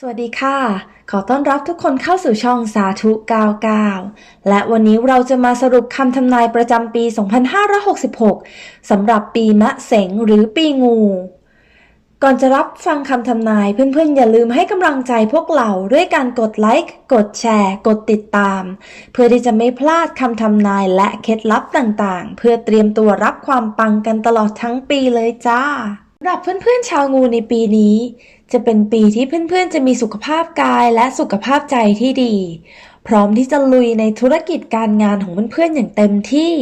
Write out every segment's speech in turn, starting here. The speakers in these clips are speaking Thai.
สวัสดีค่ะ ขอต้อนรับทุกคนเข้าสู่ช่องสาธุ 99 และวันนี้เราจะมาสรุปคำทำนายประจำปี 2566 สำหรับปีมะเสงหรือปีงู ก่อนจะรับฟังคำทำนายเพื่อนๆ อย่าลืมให้กำลังใจพวกเราด้วยการกดไลค์ กดแชร์ กดติดตาม เพื่อที่จะไม่พลาดคำทำนายและเคล็ดลับต่างๆ เพื่อเตรียมตัวรับความปังกันตลอดทั้งปีเลยจ้าำหรับเพื่อนๆชาวงูในปีนี้ จะเป็นปีที่เพื่อนๆจะมีสุขภาพกายและสุขภาพใจที่ดี พร้อมที่จะลุยในธุรกิจการงานของเพื่อนๆอย่างเต็มที่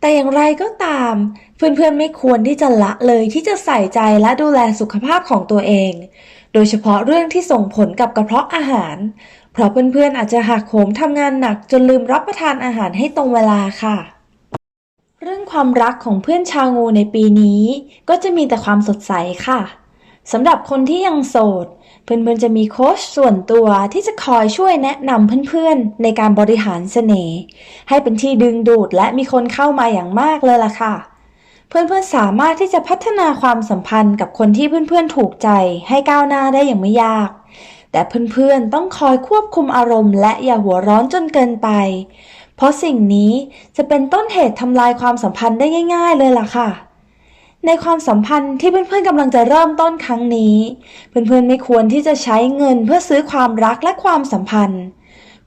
แต่อย่างไรก็ตาม เพื่อนๆไม่ควรที่จะละเลยที่จะใส่ใจและดูแลสุขภาพของตัวเอง โดยเฉพาะเรื่องที่ส่งผลกับกระเพาะอาหาร เพราะเพื่อนๆอาจจะหักโหมทำงานหนักจนลืมรับประทานอาหารให้ตรงเวลาค่ะ เรื่องความรักของเพื่อนชาวงูในปีนี้ ก็จะมีแต่ความสดใสค่ะสำหรับคนที่ยังโสด เพื่อนๆจะมีโค้ชส่วนตัวที่จะคอยช่วยแนะนำเพื่อนๆ ในการบริหารเสน่ห์ให้เป็นที่ดึงดูดและมีคนเข้ามาอย่างมากเลยล่ะค่ะ เพื่อนๆสามารถที่จะพัฒนาความสัมพันธ์กับคนที่เพื่อนๆถูกใจให้ก้าวหน้าได้อย่างไม่ยาก แต่เพื่อนๆต้องคอยควบคุมอารมณ์และอย่าหัวร้อนจนเกินไป เพราะสิ่งนี้จะเป็นต้นเหตุทำลายความสัมพันธ์ได้ง่าย ๆ เลยล่ะค่ะ ในความสัมพันธ์ที่เพื่อนๆกำลังจะเริ่มต้นครั้งนี้ เพื่อนๆไม่ควรที่จะใช้เงินเพื่อซื้อความรักและความสัมพันธ์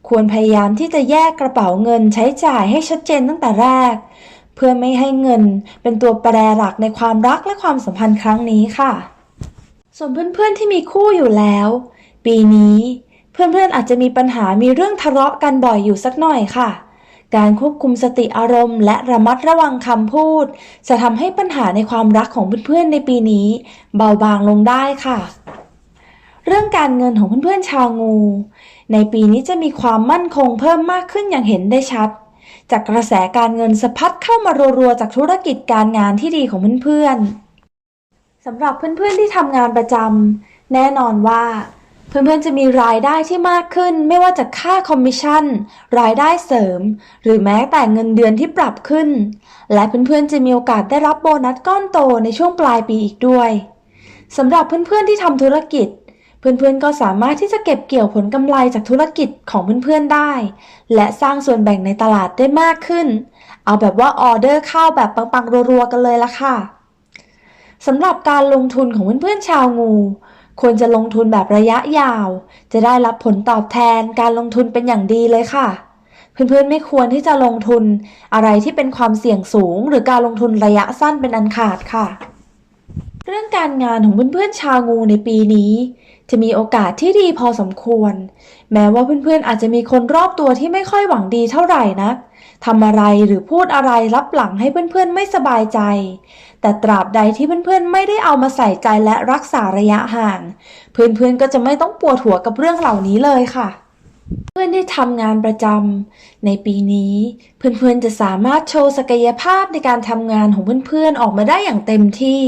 ควรพยายามที่จะแยกกระเป๋าเงินใช้จ่ายให้ชัดเจนตั้งแต่แรก เพื่อไม่ให้เงินเป็นตัวแปรหลักในความรักและความสัมพันธ์ครั้งนี้ค่ะส่วนเพื่อนๆที่มีคู่อยู่แล้ว ปีนี้ เพื่อนๆอาจจะมีปัญหามีเรื่องทะเลาะกันบ่อยอยู่สักหน่อยค่ะ การควบคุมสติอารมณ์ และระมัดระวังคำพูด จะทำให้ปัญหาในความรักของเพื่อนๆในปีนี้ เบาบางลงได้ค่ะ เรื่องการเงินของเพื่อนๆชาวงู ในปีนี้จะมีความมั่นคงเพิ่มมากขึ้นอย่างเห็นได้ชัดจากกระแสการเงินสะพัดเข้ามารัวๆจากธุรกิจการงานที่ดีของเพื่อนๆสำหรับเพื่อนๆที่ทำงานประจำแน่นอนว่า เพื่อนๆจะมีรายได้ที่มากขึ้น ไม่ว่าจะค่าคอมมิชชั่น รายได้เสริม หรือแม้แต่เงินเดือนที่ปรับขึ้น และเพื่อนๆจะมีโอกาสได้รับโบนัสก้อนโตในช่วงปลายปีอีกด้วยสำหรับเพื่อนๆที่ทำธุรกิจ เพื่อนๆก็สามารถที่จะเก็บเกี่ยวผลกำไรจากธุรกิจของเพื่อนๆได้ และสร้างส่วนแบ่งในตลาดได้มากขึ้น เอาแบบว่าออเดอร์เข้าแบบปังๆรัวๆกันเลยละค่ะสำหรับการลงทุนของเพื่อนๆชาวงู ควรจะลงทุนแบบระยะยาว จะได้รับผลตอบแทนการลงทุนเป็นอย่างดีเลยค่ะ เพื่อนๆไม่ควรที่จะลงทุนอะไรที่เป็นความเสี่ยงสูง หรือการลงทุนระยะสั้นเป็นอันขาดค่ะ เรื่องการงานของเพื่อนๆชาวงูในปีนี้ จะมีโอกาสที่ดีพอสมควร แม้ว่าเพื่อนๆอาจจะมีคนรอบตัวที่ไม่ค่อยหวังดีเท่าไหร่นัก ทำอะไรหรือพูดอะไรรับหลังให้เพื่อนๆไม่สบายใจ แต่ตราบใดที่เพื่อนๆไม่ได้เอามาใส่ใจและรักษาระยะห่าง เพื่อนๆก็จะไม่ต้องปวดหัวกับเรื่องเหล่านี้เลยค่ะ เพื่อนที่ทำงานประจำในปีนี้ เพื่อนๆจะสามารถโชว์ศักยภาพในการทำงานของเพื่อนๆออกมาได้อย่างเต็มที่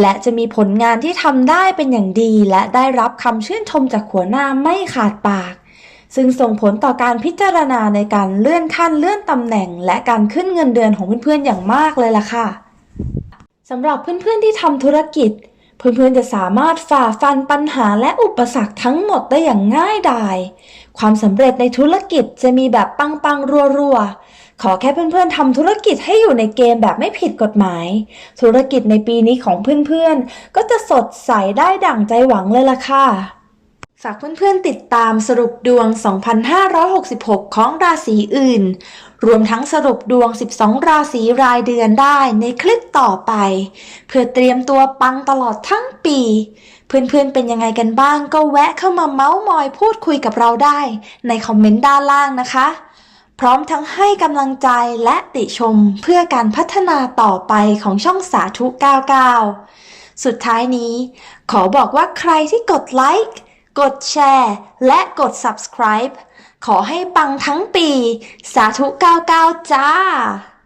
และจะมีผลงานที่ทำได้เป็นอย่างดี และได้รับคำชื่นชมจากหัวหน้าไม่ขาดปาก ซึ่งส่งผลต่อการพิจารณาในการเลื่อนขั้นเลื่อนตำแหน่ง และการขึ้นเงินเดือนของเพื่อนๆอย่างมากเลยล่ะค่ะสำหรับเพื่อนๆที่ทำธุรกิจ เพื่อนๆจะสามารถฝ่าฟันปัญหาและอุปสรรคทั้งหมดได้อย่างง่ายดาย ความสำเร็จในธุรกิจจะมีแบบปังๆรัวๆ ขอแค่เพื่อนๆทำธุรกิจให้อยู่ในเกณฑ์แบบไม่ผิดกฎหมาย ธุรกิจในปีนี้ของเพื่อนๆ ก็จะสดใสได้ดั่งใจหวังเลยล่ะค่ะ ฝากเพื่อนๆติดตามสรุปดวง 2566 ของราศีอื่น รวมทั้งสรุปดวง 12 ราศีรายเดือนได้ในคลิปต่อไป เพื่อเตรียมตัวปังตลอดทั้งปี เพื่อนๆเป็นยังไงกันบ้างก็แวะเข้ามาเมาส์มอยพูดคุยกับเราได้ ในคอมเมนต์ด้านล่างนะคะ พร้อมทั้งให้กำลังใจและติชมเพื่อการพัฒนาต่อไปของช่องสาธุ 99 สุดท้ายนี้ ขอบอกว่าใครที่กดไลค์ กดแชร์ และกด subscribe ขอให้ปังทั้งปี สาธุ 99 จ้า